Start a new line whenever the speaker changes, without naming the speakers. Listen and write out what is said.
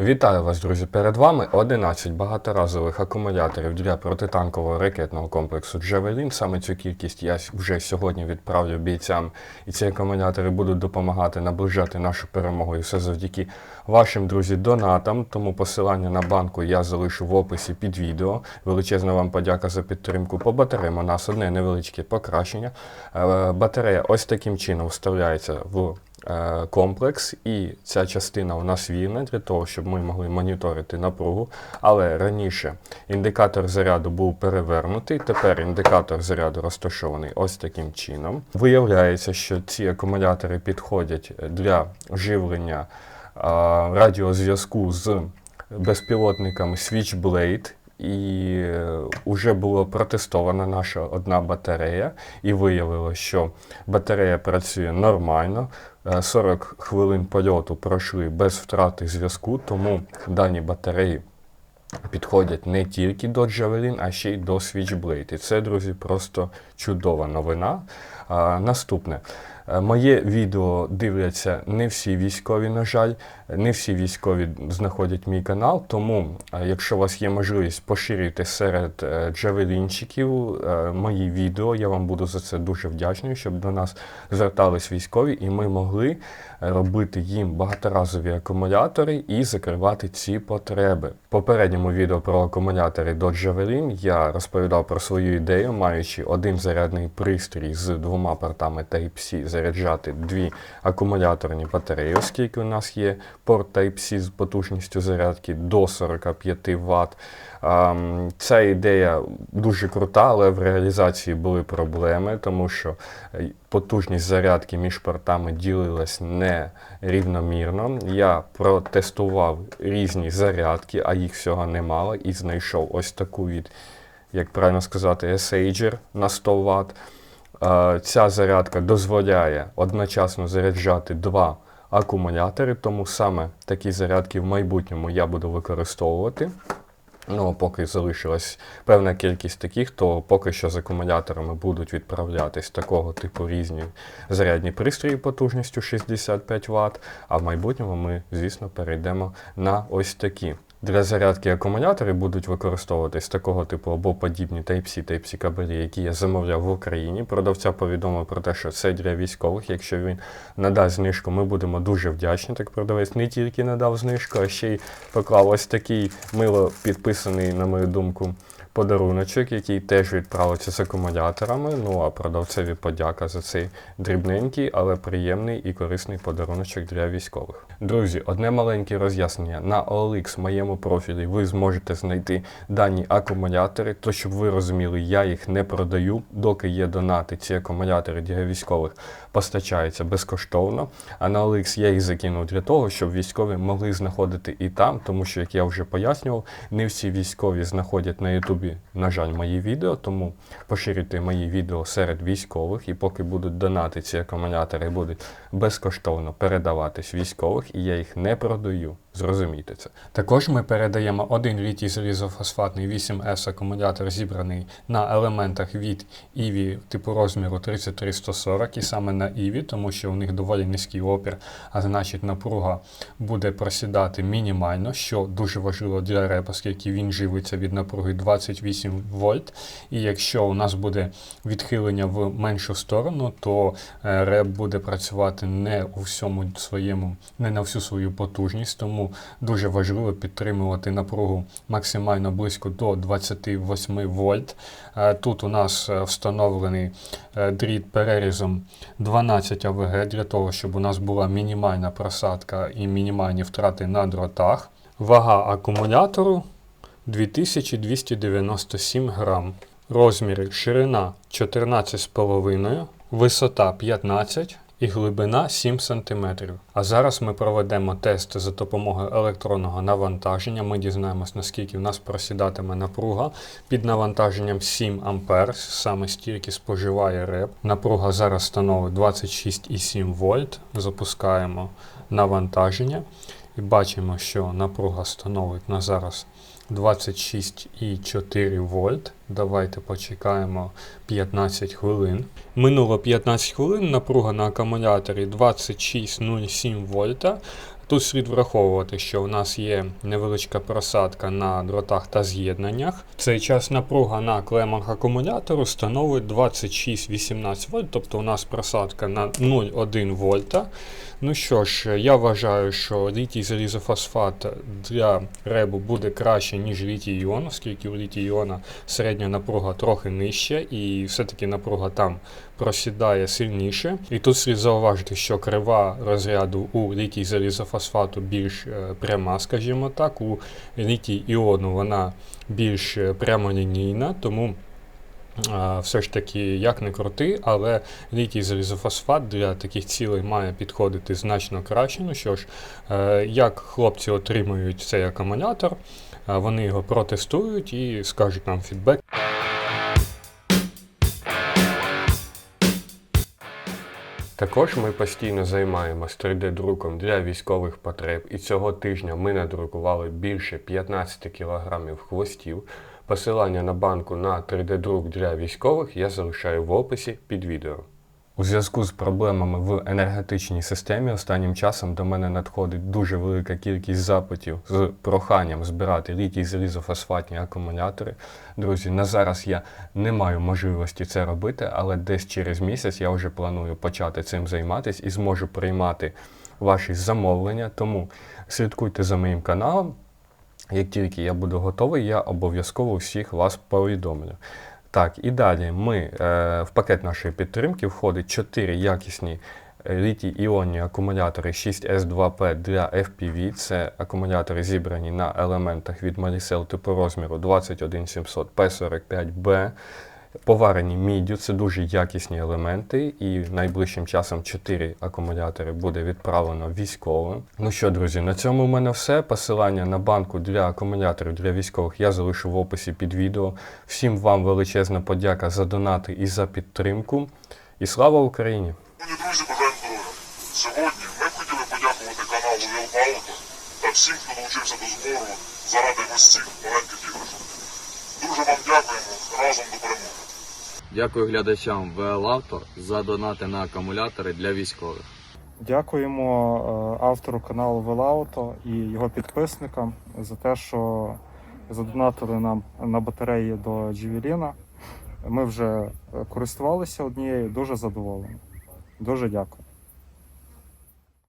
Вітаю вас, друзі! Перед вами 11 багаторазових акумуляторів для протитанкового ракетного комплексу Джавелін. Саме цю кількість я вже сьогодні відправлю бійцям, і ці акумулятори будуть допомагати наближати нашу перемогу. І все завдяки вашим друзі донатам. Тому посилання на банку я залишу в описі під відео. Величезна вам подяка за підтримку. По батареям у нас одне невеличке покращення. Е, Батарея ось таким чином вставляється в комплекс, і ця частина у нас вільна для того, щоб ми могли моніторити напругу. Але раніше індикатор заряду був перевернутий, тепер індикатор заряду розташований ось таким чином. Виявляється, що ці акумулятори підходять для живлення радіозв'язку з безпілотниками Switchblade. І вже була протестована наша одна батарея, і виявилося, що батарея працює нормально. Е, 40 хвилин польоту пройшли без втрати зв'язку, тому дані батареї підходять не тільки до Javelin, а ще й до Switchblade. І це, друзі, просто чудова новина. А, наступне. Е, Моє відео дивляться не всі військові, на жаль, не всі військові знаходять мій канал, тому е, якщо у вас є можливість поширити серед е, джавелінчиків мої відео, я вам буду за це дуже вдячний, щоб до нас звертались військові, і ми могли робити їм багаторазові акумулятори і закривати ці потреби. В попередньому відео про акумулятори до Javelin я розповідав про свою ідею, маючи один зарядний пристрій з двома портами Type-C, заряджати дві акумуляторні батареї, оскільки у нас є порт Type-C з потужністю зарядки до 45 Вт. Ця ідея дуже крута, але в реалізації були проблеми, тому що е, потужність зарядки між портами ділилась нерівномірно. Я протестував різні зарядки, а їх всього немало, і знайшов ось таку від, як правильно сказати, Sager на 100 Вт. Е, Ця зарядка дозволяє одночасно заряджати два акумулятори, тому саме такі зарядки в майбутньому я буду використовувати. Ну, поки залишилась певна кількість таких, то поки що з акумуляторами будуть відправлятись такого типу різні зарядні пристрої потужністю 65 Вт, а в майбутньому ми, звісно, перейдемо на ось такі. Для зарядки акумулятори будуть використовуватись такого типу або подібні Type-C, Type-C кабелі, які я замовляв в Україні. Продавця повідомив про те, що це для військових. Якщо він надасть знижку, ми будемо дуже вдячні. Так продавець не тільки надав знижку, а ще й поклав ось такий мило підписаний, на мою думку, подаруночок, який теж відправиться з акумуляторами. Ну а продавцеві подяка за цей дрібненький, але приємний і корисний подаруночок для військових. Друзі, одне маленьке роз'яснення. На OLX в моєму профілі ви зможете знайти дані акумулятори, то щоб ви розуміли, я їх не продаю, доки є донати. Ці акумулятори для військових постачаються безкоштовно. А на OLX я їх закинув для того, щоб військові могли знаходити і там, тому що, як я вже пояснював, не всі військові знаходять на Ютубі, на жаль, мої відео, тому поширюйте мої відео серед військових, і поки будуть донати, ці акумулятори будуть безкоштовно передаватись військових, і я їх не продаю. Зрозумійте це. Також ми передаємо один літій залізофосфатний 8С акумулятор, зібраний на елементах від EVI типу розміру 33140, і саме на EVI, тому що у них доволі низький опір, а значить напруга буде просідати мінімально, що дуже важливо для реп, оскільки він живиться від напруги 28 вольт. І якщо у нас буде відхилення в меншу сторону, то е, реп буде працювати не у всьому своєму, не на всю свою потужність. Тому дуже важливо підтримувати напругу максимально близько до 28 вольт. Е, Тут у нас е, встановлений дріт перерізом 12 АВГ для того, щоб у нас була мінімальна просадка і мінімальні втрати на дротах. Вага акумулятору 2297 грам. Розміри ширина 14,5, висота 15 і глибина 7 см. А зараз ми проведемо тест за допомогою електронного навантаження. Ми дізнаємось, наскільки в нас просідатиме напруга під навантаженням 7 А. Саме стільки споживає реп. Напруга зараз становить 26,7 вольт. Запускаємо навантаження. І бачимо, що напруга становить на зараз 26,4 вольт. Давайте почекаємо 15 хвилин. Минуло 15 хвилин, напруга на акумуляторі 26,07 вольта. Тут слід враховувати, що у нас є невеличка просадка на дротах та з'єднаннях. В цей час напруга на клемах акумулятору становить 26-18 вольт, тобто у нас просадка на 0,1 вольта. Ну що ж, я вважаю, що літій залізофосфат для ребу буде краще, ніж літій іон, оскільки у літій іона середня напруга трохи нижча, і все-таки напруга там просідає сильніше. І тут слід зауважити, що крива розряду у літій залізофосфату більш е, пряма, скажімо так, у літій іону вона більш е, прямолінійна, тому. Все ж таки, як не крути, але літій залізофосфат для таких цілей має підходити значно краще. Ну що ж, е, як хлопці отримують цей акумулятор, вони його протестують і скажуть нам фідбек. Також ми постійно займаємось 3D-друком для військових потреб, і цього тижня ми надрукували більше 15 кг хвостів. Посилання на банку на 3D-друк для військових я залишаю в описі під відео. У зв'язку з проблемами в енергетичній системі останнім часом до мене надходить дуже велика кількість запитів з проханням збирати літій залізофосфатні акумулятори. Друзі, на зараз я не маю можливості це робити, але десь через місяць я вже планую почати цим займатися і зможу приймати ваші замовлення. Тому слідкуйте за моїм каналом. Як тільки я буду готовий, я обов'язково всіх вас повідомлю. Так, і далі ми е, в пакет нашої підтримки входить 4 якісні літій іонні акумулятори 6S2P для FPV. Це акумулятори зібрані на елементах від Maricel типу розміру 21700 P45B. Поварені міддю, це дуже якісні елементи, і найближчим часом 4 акумулятори буде відправлено військовим. Ну що, друзі, на цьому в мене все. Посилання на банку для акумуляторів для військових я залишу в описі під відео. Всім вам величезна подяка за донати і за підтримку. І слава Україні!
Друзі, бажаємо. Сьогодні ми хотіли подякувати каналу Велбауто та всім, хто долучився до збору заради ось цих маленьких іграшок. Дуже вам дякуємо. Разом до перемоги.
Дякую глядачам ВЛ Авто за донати на акумулятори для військових.
Дякуємо е, автору каналу Велауто і його підписникам за те, що задонатили нам на батареї до Джевеліна. Ми вже користувалися однією, дуже задоволені. Дуже дякую.